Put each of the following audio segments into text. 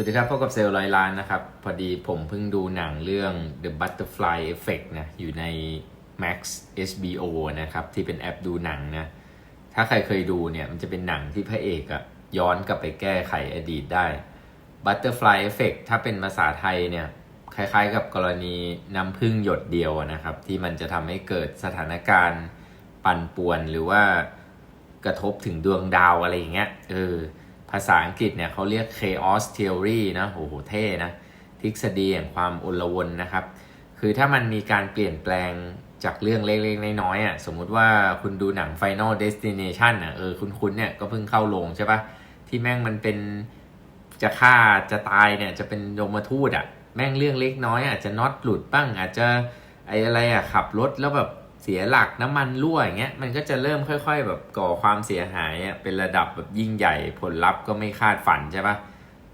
วัสดีครับพบกับเซลล์ร้อยล้านนะครับ พอดีผมเพิ่งดูหนังเรื่อง The Butterfly Effect นะ อยู่ใน Max HBO นะครับ ที่เป็นแอปดูหนังนะ ถ้าใครเคยดูเนี่ย มันจะเป็นหนังที่พระเอกอะย้อนกลับไปแก้ไขอดีตได้ Butterfly Effect ถ้าเป็นภาษาไทยเนี่ย คล้ายๆกับกรณีน้ำพึ่งหยดเดียวนะครับ ที่มันจะทำให้เกิดสถานการณ์ปั่นป่วนหรือว่ากระทบถึงดวงดาวอะไรอย่างเงี้ย เออ ภาษาอังกฤษเนี่ยเขาเรียก chaos theory นะโหเท่นะทฤษฎีแห่งความอุลวนนะครับ คือถ้ามันมีการเปลี่ยนแปลงจากเรื่องเล็กๆ น้อยๆอะสมมุติว่าคุณดูหนัง Final Destination อะเออคุณๆเนี่ยก็เพิ่งเข้าโรงใช่ปะที่แม่งมันเป็นจะฆ่าจะตายเนี่ยจะเป็นโยมทูตอะแม่งเรื่องเล็กน้อยอาจจะน็อตหลุดบ้างอาจจะไอ้อะไรอะขับรถแล้วแบบ เสียหลักน้ำมันรั่วอย่างเงี้ยมันก็จะเริ่มค่อย ๆ แบบก่อความเสียหายเป็นระดับแบบยิ่งใหญ่ผลลัพธ์ก็ไม่คาดฝันใช่ปะ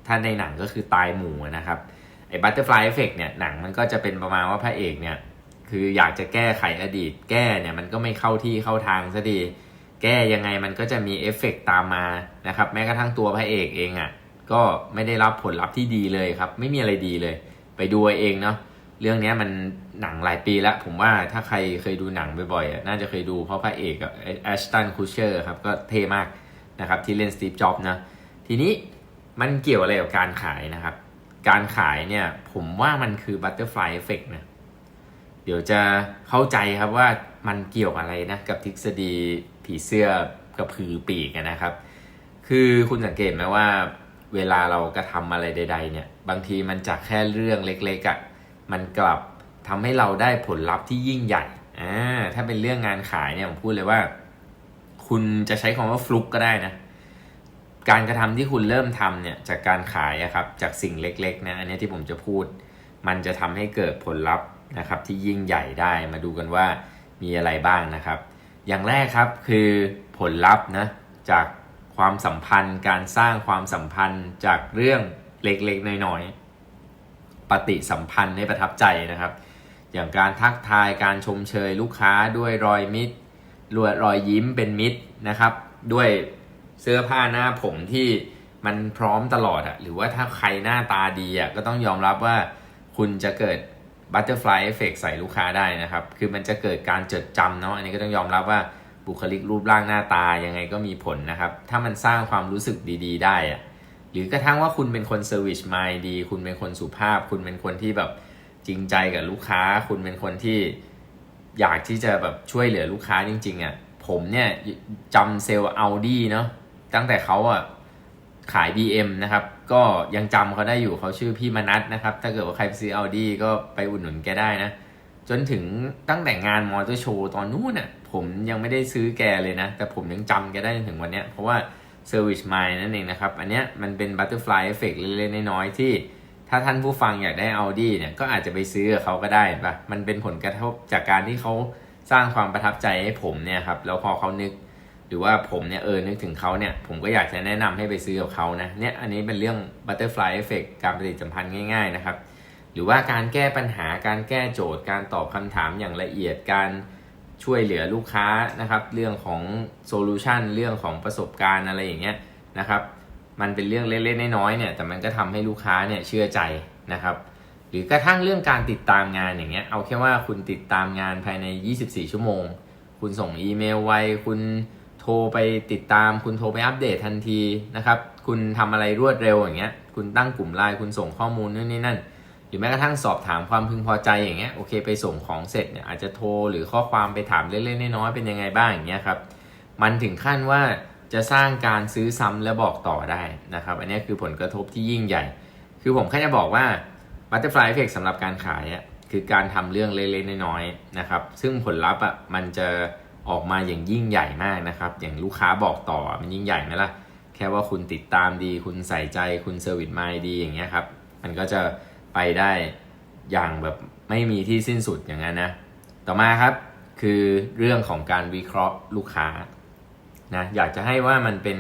ถ้าในหนังก็คือตายหมู่นะครับไอ้บัตเตอร์ฟลายเอฟเฟกเนี่ยหนังมันก็จะเป็นประมาณว่าพระเอกเนี่ยคืออยากจะแก้ไขอดีต แก้เนี่ยมันก็ไม่เข้าที่เข้าทางซะดี แก้ยังไงมันก็จะมีเอฟเฟกตามมานะครับแม้กระทั่งตัวพระเอกเองอะ่ะก็ไม่ได้รับผลลัพธ์ที่ดีเลยครับ ไม่มีอะไรดีเลย ไปดูเอาเองเนาะเรื่องเนี้ยมัน หนังหลายปีแล้ว ผมว่าถ้าใครเคยดูหนังบ่อยๆน่าจะเคยดูเพราะพระเอกกับแอชตันคูเชอร์ครับก็เท่มากนะครับที่เล่นสตีฟจ็อบนะ ทีนี้มันเกี่ยวอะไรกับการขายนะครับ การขายเนี่ยผมว่ามันคือบัตเตอร์ฟลายเอฟเฟกนะ เดี๋ยวจะเข้าใจครับว่ามันเกี่ยวอะไรนะกับทฤษฎีผีเสื้อกระพือปีกนะครับ คือคุณสังเกตไหมว่าเวลาเรากระทำอะไรใด ๆ เนี่ย บางทีมันจากแค่เรื่องเล็กๆอะ่ะมันกลับ ทำให้เราได้ผลลัพธ์ที่ยิ่งใหญ่อ่าถ้าเป็นเรื่องงานขายเนี่ยผมพูดเลยว่า คุณจะใช้คำว่าฟลุกก็ได้นะ การกระทำที่คุณเริ่มทำเนี่ยจากการขายอะครับ จากสิ่งเล็กๆนะอันนี้ที่ผมจะพูด มันจะทำให้เกิดผลลัพธ์นะครับ ที่ยิ่งใหญ่ได้มาดูกันว่ามีอะไรบ้างนะครับ อย่างแรกครับคือผลลัพธ์นะจากความสัมพันธ์ การสร้างความสัมพันธ์จากเรื่องเล็กๆน้อยๆปฏิสัมพันธ์ให้ประทับใจนะครับ อย่างการทักทายการชมเชยลูกค้าด้วยรอยมิตรรวยรอยยิ้มเป็นมิตรนะครับ ด้วยเสื้อผ้าหน้าผมที่มันพร้อมตลอดอะหรือว่าถ้าใครหน้าตาดีอะก็ต้องยอมรับว่าคุณจะเกิดบัตเตอร์ฟลายเอฟเฟกใส่ลูกค้าได้นะครับ คือมันจะเกิดการจดจำเนาะอันนี้ก็ต้องยอมรับว่าบุคลิกรูปร่างหน้าตายังไงก็มีผลนะครับ ถ้ามันสร้างความรู้สึกดี ๆ ได้อะหรือกระทั่งว่าคุณเป็นคนเซอร์วิสมายดี คุณเป็นคนสุภาพ คุณเป็นคนที่แบบ จริงใจกับลูกค้า คุณเป็นคนที่อยากที่จะแบบช่วยเหลือลูกค้าจริง ๆอะ่ะผมเนี่ยจำเซลล์อัลดี้เนาะตั้งแต่เขาอะขาย BM นะครับ ก็ยังจำเขาได้อยู่เขาชื่อพี่มนัทนะครับ ถ้าเกิดว่าใครไปซื้อ Audi ก็ไปอุดหนุนแกได้นะ จนถึงตั้งแต่งานมอเตอร์โชว์ตอนนู้นน่ะ ผมยังไม่ได้ซื้อแกเลยนะ แต่ผมยังจำแกได้จนถึงวันนี้เพราะว่า Service Mind นั่นเองนะครับ อันเนี้ยมันเป็น Butterfly Effect เล็กๆน้อยๆที่ ถ้าท่านผู้ฟังอยากได้ Audi เนี่ยก็อาจจะไปซื้อกับเขาก็ได้ปะมันเป็นผลกระทบจากการที่เขาสร้างความประทับใจให้ผมเนี่ยครับแล้วพอเขานึก หรือว่าผมเนี่ยเออนึกถึงเขาเนี่ย ผมก็อยากจะแนะนำให้ไปซื้อกับเขานะเนี่ยอันนี้เป็นเรื่อง butterfly effect การปฏิสัมพันธ์ง่าย ๆนะครับ หรือว่าการแก้ปัญหาการแก้โจทย์ การตอบคำถามอย่างละเอียดการช่วยเหลือลูกค้านะครับ เรื่องของโซลูชันเรื่องของประสบการณ์อะไรอย่างเงี้ยนะครับ มันเป็นเรื่องเล็กๆน้อยๆเนี่ยแต่มันก็ทำให้ลูกค้าเนี่ยเชื่อใจนะครับ หรือกระทั่งเรื่องการติดตามงานอย่างเงี้ยเอาแค่ว่าคุณติดตามงานภายใน 24 ชั่วโมง คุณส่งอีเมลไวคุณโทรไปติดตาม คุณโทรไปอัปเดตทันทีนะครับ คุณทำอะไรรวดเร็วอย่างเงี้ยคุณตั้งกลุ่มไลน์คุณส่งข้อมูลนู่นนี่นั่น หรือแม้กระทั่งสอบถามความพึงพอใจอย่างเงี้ยโอเคไปส่งของเสร็จเนี่ยอาจจะโทรหรือข้อความไปถามเล็กๆน้อยๆเป็นยังไงบ้างอย่างเงี้ยครับมันถึงขั้นว่า จะสร้างการซื้อซ้ำและบอกต่อได้นะครับ อันนี้คือผลกระทบที่ยิ่งใหญ่ คือผมแค่จะบอกว่า Butterfly Effect สำหรับการขายอะคือการทำเรื่องเล็กๆน้อยๆนะครับ ซึ่งผลลัพธ์อะมันจะออกมาอย่างยิ่งใหญ่มากนะครับ อย่างลูกค้าบอกต่อมันยิ่งใหญ่ไหมล่ะ แค่ว่าคุณติดตามดี คุณใส่ใจคุณเซอร์วิสมาดีอย่างเงี้ยครับมันก็จะไปได้อย่างแบบไม่มีที่สิ้นสุดอย่างนั้นนะ ต่อมาครับคือเรื่องของการวิเคราะห์ลูกค้า นะอยากจะให้ว่ามันเป็น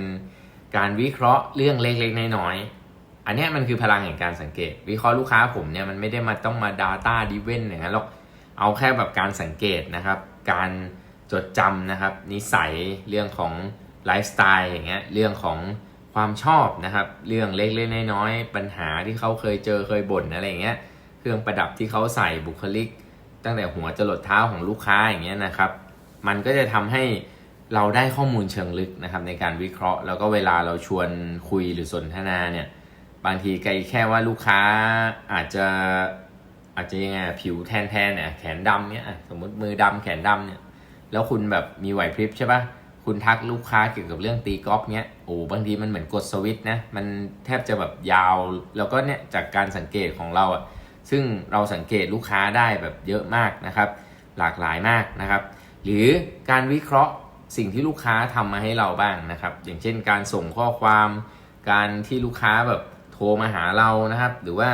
การวิเคราะห์เรื่องเล็กๆน้อยๆอันนี้มันคือพลังแห่งการสังเกต วิเคราะห์ลูกค้าผมเนี่ยมันไม่ได้มาต้องมา Data d r i v e n อย่างนั้นหรอกเอาแค่แบบการสังเกตนะครับ การจดจำนะครับ นิสัยเรื่องของไลฟ์สไตล์อย่างเงี้ยเรื่องของความชอบนะครับ เรื่องเล็กๆน้อยๆปัญหาที่เขาเคยเจอเคยบ่นอะไรอย่างเงี้ยเครื่องประดับที่เขาใส่บุคลิก ตั้งแต่หัวจรดเท้าของลูกค้าอย่างเงี้ยนะครับ มันก็จะทำให้ เราได้ข้อมูลเชิงลึกนะครับ ในการวิเคราะห์ แล้วก็เวลาเราชวนคุยหรือสนทนาเนี่ยบางทีไกลแค่ว่าลูกค้าอาจจะอาจจะยังไงผิวแทนๆเนี่ยแขนดำเนี่ยสมมติมือดำแขนดำเนี่ย แล้วคุณแบบมีไหวพริบใช่ปะคุณทักลูกค้าเกี่ยวกับเรื่องตีกอล์ฟเนี้ยโอ้บางทีมันเหมือนกดสวิตช์นะมันแทบจะแบบยาว แล้วก็เนี่ยจากการสังเกตของเราอะซึ่งเราสังเกตลูกค้าได้แบบเยอะมากนะครับ หลากหลายมากนะครับ หรือการวิเคราะห์ สิ่งที่ลูกค้าทำมาให้เราบ้างนะครับ อย่างเช่นการส่งข้อความ การที่ลูกค้าแบบโทรมาหาเรานะครับ หรือว่า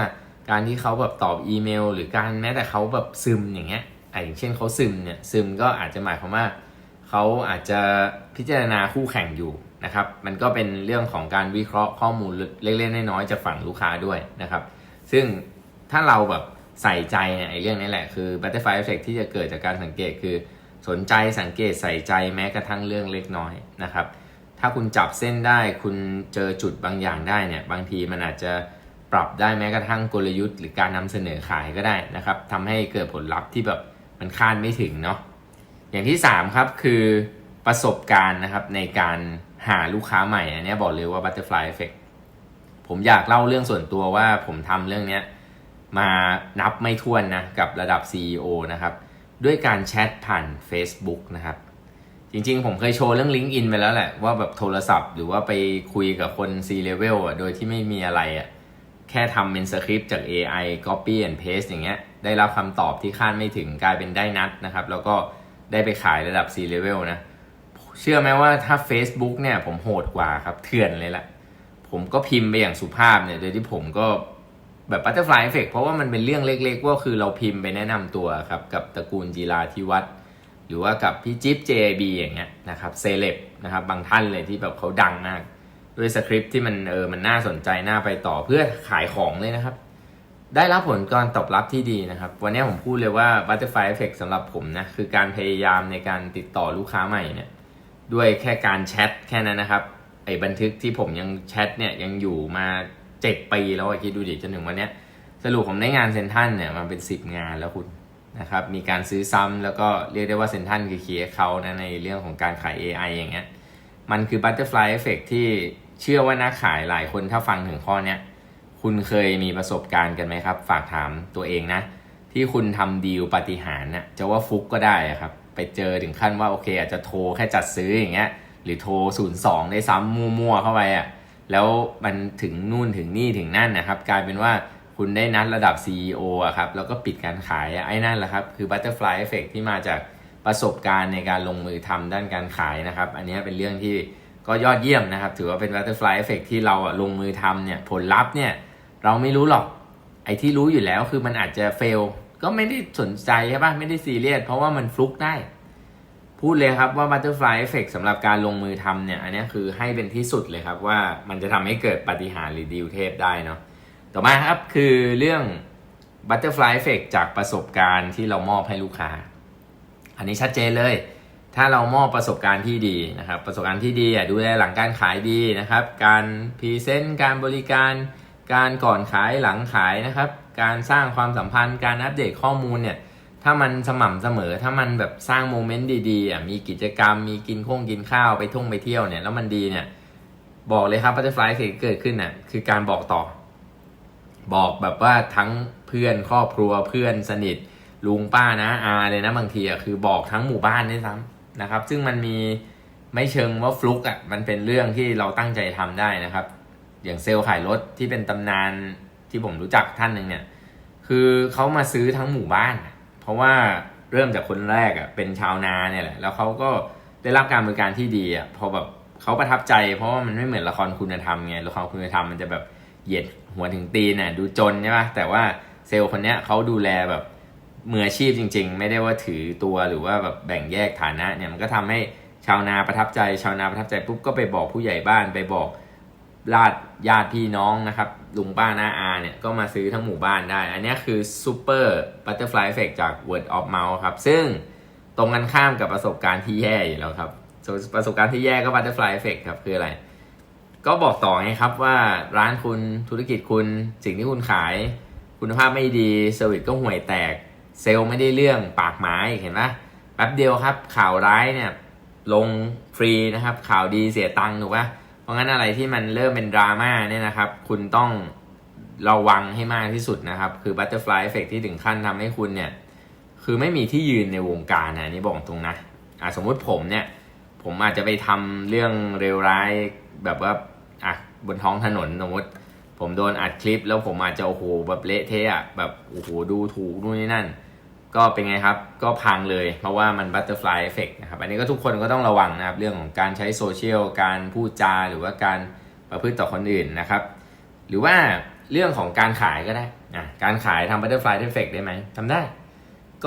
การที่เขาแบบตอบอีเมล หรือการแม้แต่เขาแบบซึมอย่างเงี้ยอะอย่างเช่นเขาซึมเนี่ยซึมก็อาจจะหมายความว่าเขาอาจจะพิจารณาคู่แข่งอยู่นะครับ มันก็เป็นเรื่องของการวิเคราะห์ข้อมูลเล็กๆน้อยๆจากฝั่งลูกค้าด้วยนะครับ ซึ่งถ้าเราแบบใส่ใจเนี่ยไอ้เรื่องนี้แหละคือ butterfly effect ที่จะเกิดจากการสังเกตคือ สนใจสังเกตใส่ใจแม้กระทั่งเรื่องเล็กน้อยนะครับ ถ้าคุณจับเส้นได้คุณเจอจุดบางอย่างได้เนี่ยบางทีมันอาจจะปรับได้แม้กระทั่งกลยุทธ์หรือการนำเสนอขายก็ได้นะครับทำให้เกิดผลลัพธ์ที่แบบมันคาดไม่ถึงเนาะอย่างที่ 3 ครับคือประสบการณ์นะครับในการหาลูกค้าใหม่อันนี้บอกเลยว่า butterfly effect ผมอยากเล่าเรื่องส่วนตัวว่าผมทำเรื่องนี้มานับไม่ถ้วนนะกับระดับ CEO นะครับ ด้วยการแชทผ่าน Facebook นะครับ จริงๆ ผมเคยโชว์เรื่อง LinkedIn ไปแล้วแหละ ว่าแบบโทรศัพท์หรือว่าไปคุยกับคน C level อะโดยที่ไม่มีอะไรอะแค่ทำเป็นสคริปต์จาก AI copy and paste อย่างเงี้ยได้รับคำตอบที่คาดไม่ถึงกลายเป็นได้นัดนะครับ แล้วก็ได้ไปขายระดับ C level นะ เชื่อไหมว่าถ้า Facebook เนี่ยผมโหดกว่าครับเถื่อนเลยละผมก็พิมพ์ไปอย่างสุภาพเนี่ยโดยที่ผมก็ แบบ butterfly effect เพราะว่ามันเป็นเรื่องเล็กๆว่าคือเราพิมพ์ไปแนะนำตัวครับกับตระกูลจีราธิวัฒน์หรือว่ากับพี่จิ๊บ JB อย่างเงี้ยนะครับเซเลบนะครับบางท่านเลยที่แบบเขาดังมาก ด้วยสคริปที่มันเออมันน่าสนใจน่าไปต่อเพื่อขายของเลยนะครับ ได้รับผลการตอบรับที่ดีนะครับ วันนี้ผมพูดเลยว่า butterfly effect สำหรับผมนะ คือการพยายามในการติดต่อลูกค้าใหม่เนี่ยด้วยแค่การแชทแค่นั้นนะครับไอ้บันทึกที่ผมยังแชทเนี่ยยังอยู่มา เจ็ดปีแล้วคิดดูดิจนถึงวันนี้สรุปผมได้งานเซนทันเนี่ยมันเป็นสิบงานแล้วคุณนะครับมีการซื้อซ้ำแล้วก็เรียกได้ว่าเซนทันคือเคียร์เขานะในเรื่องของการขาย AI อย่างเงี้ยมันคือ butterfly effect ที่เชื่อว่านักขายหลายคนถ้าฟังถึงข้อเนี้ยคุณเคยมีประสบการณ์กันไหมครับ ฝากถามตัวเองนะ ที่คุณทำดีลปฏิหารน่ะจะว่าฟุกก็ได้ครับ ไปเจอถึงขั้นว่าโอเค อาจจะโทรแค่จัดซื้ออย่างเงี้ยหรือโทร 02 ได้ซ้ำมั่วๆเข้าไปอะ่ะ แล้วมันถึงนู่นถึงนี่ถึงนั่นนะครับ กลายเป็นว่าคุณได้นัดระดับ CEO อะครับแล้วก็ปิดการขายไอ้นั่นแหละครับ คือ butterfly effect ที่มาจากประสบการณ์ในการลงมือทำด้านการขายนะครับ อันนี้เป็นเรื่องที่ก็ยอดเยี่ยมนะครับ ถือว่าเป็น butterfly effect ที่เราลงมือทำเนี่ยผลลัพธ์เนี่ยเราไม่รู้หรอกไอ้ที่รู้อยู่แล้วคือมันอาจจะเฟลก็ไม่ได้สนใจใช่ปะไม่ได้ซีเรียสเพราะว่ามันฟลุกได้ พูดเลยครับว่า butterfly effect สำหรับการลงมือทำเนี่ย อันนี้คือให้เป็นที่สุดเลยครับว่ามันจะทำให้เกิดปฏิหารหรือดีลเทพได้เนาะต่อมาครับคือเรื่อง butterfly effect จากประสบการณ์ที่เรามอบให้ลูกค้า อันนี้ชัดเจนเลย ถ้าเรามอบประสบการณ์ที่ดีนะครับ ประสบการณ์ที่ดีดูแลหลังการขายดีนะครับ การพรีเซนต์การบริการ การก่อนขายหลังขายนะครับ การสร้างความสัมพันธ์ การอัปเดตข้อมูลเนี่ย ถ้ามันสม่ำเสมอ ถ้ามันแบบสร้างโมเมนต์ดีๆอะมีกิจกรรม มีกินข้งกินข้าวไปท่องไปเที่ยวเนี่ย แล้วมันดีเนี่ย บอกเลยครับ butterfly ที่เกิดขึ้นน่ะคือการบอกต่อ บอกแบบว่าทั้งเพื่อนครอบครัวเพื่อนสนิทลุงป้านะอาเลยนะบางทีอะคือบอกทั้งหมู่บ้านด้วยซ้ำนะครับ ซึ่งมันมีไม่เชิงว่าฟลุกอะมันเป็นเรื่องที่เราตั้งใจทำได้นะครับ อย่างเซลล์ขายรถที่เป็นตำนานที่ผมรู้จักท่านหนึ่งเนี่ย คือเขามาซื้อทั้งหมู่บ้าน เพราะว่าเริ่มจากคนแรกอะเป็นชาวนาเนี่ยแหละ แล้วเขาก็ได้รับการบริการที่ดีอะพอแบบเขาประทับใจ เพราะว่ามันไม่เหมือนละครคุณธรรมไงละครคุณธรรมมันจะแบบเหยียดหัวถึงตีนน่ะดูจนใช่ปะแต่ว่าเซลล์คนเนี้ยเขาดูแลแบบมืออาชีพจริง ๆ ไม่ได้ว่าถือตัวหรือว่าแบบแบ่งแยกฐานะเนี่ยมันก็ทำให้ชาวนาประทับใจ ชาวนาประทับใจปุ๊บก็ไปบอกผู้ใหญ่บ้านไปบอก ญาติญาติพี่น้องนะครับลุงป้าน้าอาเนี่ยก็มาซื้อทั้งหมู่บ้านได้ อันนี้คือซูเปอร์บัตเตอร์ฟลายเอฟเฟกจาก word of mouth ครับ ซึ่งตรงกันข้ามกับประสบการณ์ที่แย่อยู่แล้วครับส่วนประสบการณ์ที่แย่ก็บัตเตอร์ฟลายเอฟครับ คืออะไร ก็บอกต่อไงครับว่าร้านคุณธุรกิจคุณสิ่งที่คุณขาย คุณภาพไม่ดีเซอร์วิสก็ห่วยแตก เซลล์ไม่ได้เรื่องปากหมาอีกเห็นปะแป๊บเดียวครับข่าวร้ายเนี่ยลงฟรีนะครับข่าวดีเสียตังค์ถูกปะ ราะงั้นอะไรที่มันเริ่มเป็นดราม่าเนี่ยนะครับ คุณต้องระวังให้มากที่สุดนะครับ คือบัตเตอร์ฟลายเอฟเฟกที่ถึงขั้นทำให้คุณเนี่ย คือไม่มีที่ยืนในวงการนะนี่บอกตรงนะอะสมมุติผมเนี่ย ผมอาจจะไปทำเรื่องเลวร้ายแบบว่าอะบนท้องถนนสมมติผมโดนอัดคลิป แล้วผมอาจจะโอ้โหแบบเละเทะอะแบบโอ้โหดูถูกนู่นนี่นั่น ก็เป็นไงครับ ก็พังเลยเพราะว่ามันบัตเตอร์ฟลายเอฟเฟกนะครับ อันนี้ก็ทุกคนก็ต้องระวังนะครับ เรื่องของการใช้โซเชียล การพูดจา หรือว่าการประพฤติต่อคนอื่นนะครับ หรือว่าเรื่องของการขายก็ได้อะการขายทำบัตเตอร์ฟลายเอฟเฟกได้ไหมทำได้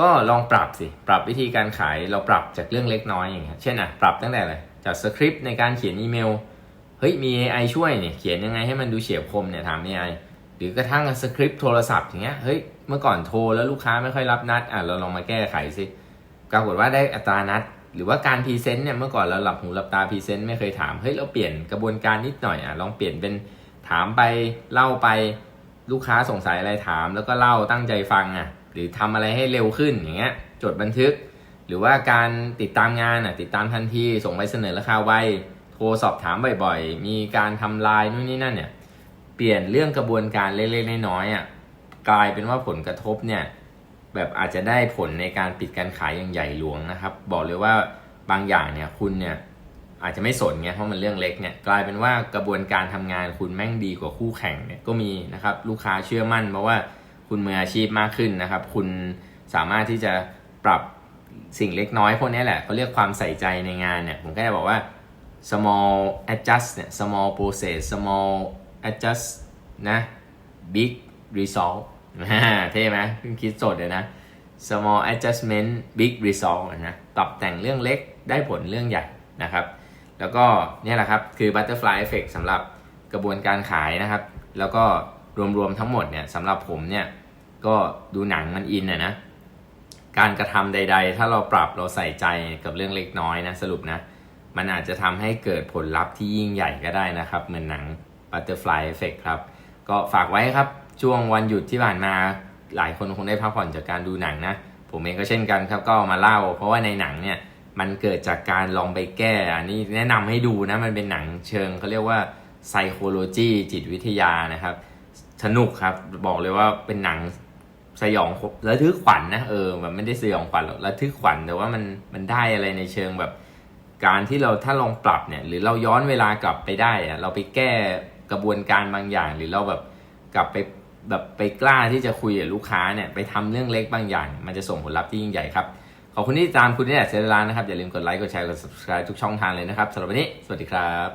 ก็ลองปรับสิ ปรับวิธีการขายเราปรับจากเรื่องเล็กน้อยอย่างเงี้ยเช่นอะปรับตั้งแต่อะไรจากสคริปต์ในการเขียนอีเมล เฮ้ยมี AI ช่วยเนี่ยเขียนยังไงให้มันดูเฉียบคมเนี่ยถาม AI รือกระทั่งสคริปต์โทรศัพท์อย่างเงี้ยเฮ้ยเมื่อก่อนโทรแล้วลูกค้าไม่ค่อยรับนัดอะเราลองมาแก้ไขสิปรากฏว่าได้อัตรานัด หรือว่าการพรีเซนต์เนี่ยเมื่อก่อนเราหลับหูหลับตาพรีเซนต์ไม่เคยถามเฮ้ยเราเปลี่ยนกระบวนการนิดหน่อยอะลองเปลี่ยนเป็นถามไปเล่าไปลูกค้าสงสัยอะไรถาม แล้วก็เล่าตั้งใจฟังอะหรือทำอะไรให้เร็วขึ้นอย่างเงี้ยจดบันทึก หรือว่าการติดตามงานอะติดตามทันทีส่งไปเสนอราคาไวโทรสอบถามบ่อยๆ มีการทำลายนู่นนี่นั่นเนี่ย เปลี่ยนเรื่องกระบวนการเล็กๆน้อยๆอะกลายเป็นว่าผลกระทบเนี่ยแบบอาจจะได้ผลในการปิดการขายอย่างใหญ่หลวงนะครับ บอกเลยว่าบางอย่างเนี่ยคุณเนี่ยอาจจะไม่สนไงเพราะมันเรื่องเล็กเนี่ยกลายเป็นว่ากระบวนการทำงานคุณแม่งดีกว่าคู่แข่งเนี่ยก็มีนะครับลูกค้าเชื่อมั่นเพราะว่าคุณมืออาชีพมากขึ้นนะครับ คุณสามารถที่จะปรับสิ่งเล็กน้อยพวกนี้แหละเขาเรียกความใส่ใจในงานเนี่ยผมก็จะบอกว่า small adjust เนี่ย small process small adjust นะ big result อ่าเท่ไหมเพิ่งคิดสดเลยนะ small adjustment big result นะปรับแต่งเรื่องเล็กได้ผลเรื่องใหญ่นะครับ แล้วก็เนี่ยแหละครับ คือ butterfly effect สำหรับกระบวนการขายนะครับ แล้วก็รวมๆทั้งหมดเนี่ยสำหรับผมเนี่ยก็ดูหนังมันอินนะนะ การกระทำใด ๆ ถ้าเราปรับเราใส่ใจกับเรื่องเล็กน้อยนะสรุปนะ มันอาจจะทำให้เกิดผลลัพธ์ที่ยิ่งใหญ่ก็ได้นะครับ เหมือนหนัง Butterfly Effect ครับ ก็ฝากไว้ครับ ช่วงวันหยุดที่ผ่านมาหลายคนคงได้พักผ่อนจากการดูหนังนะ ผมเองก็เช่นกันครับ ก็มาเล่า เพราะว่าในหนังเนี่ยมันเกิดจากการลองไปแก้ อันนี้แนะนำให้ดูนะ มันเป็นหนังเชิงเขาเรียกว่า psychology จิตวิทยานะครับ สนุกครับ บอกเลยว่าเป็นหนังสยองระทึกขวัญนะเออแบบไม่ได้สยองขวัญหรอกระทึกขวัญแต่ว่ามันมันได้อะไรในเชิงแบบ การที่เราถ้าลองปรับเนี่ย หรือเราย้อนเวลากลับไปได้อะเราไปแก้ กระบวนการบางอย่าง หรือเราแบบกลับไปแบบไปกล้าที่จะคุยกับลูกค้าเนี่ยไปทำเรื่องเล็กบางอย่าง มันจะส่งผลลัพธ์ที่ยิ่งใหญ่ครับ ขอบคุณที่ตามคุณนี่แหละเซร้านนะครับ อย่าลืมกดไลค์กดแชร์กด subscribe ทุกช่องทางเลยนะครับสำหรับวันนี้ สวัสดีครับ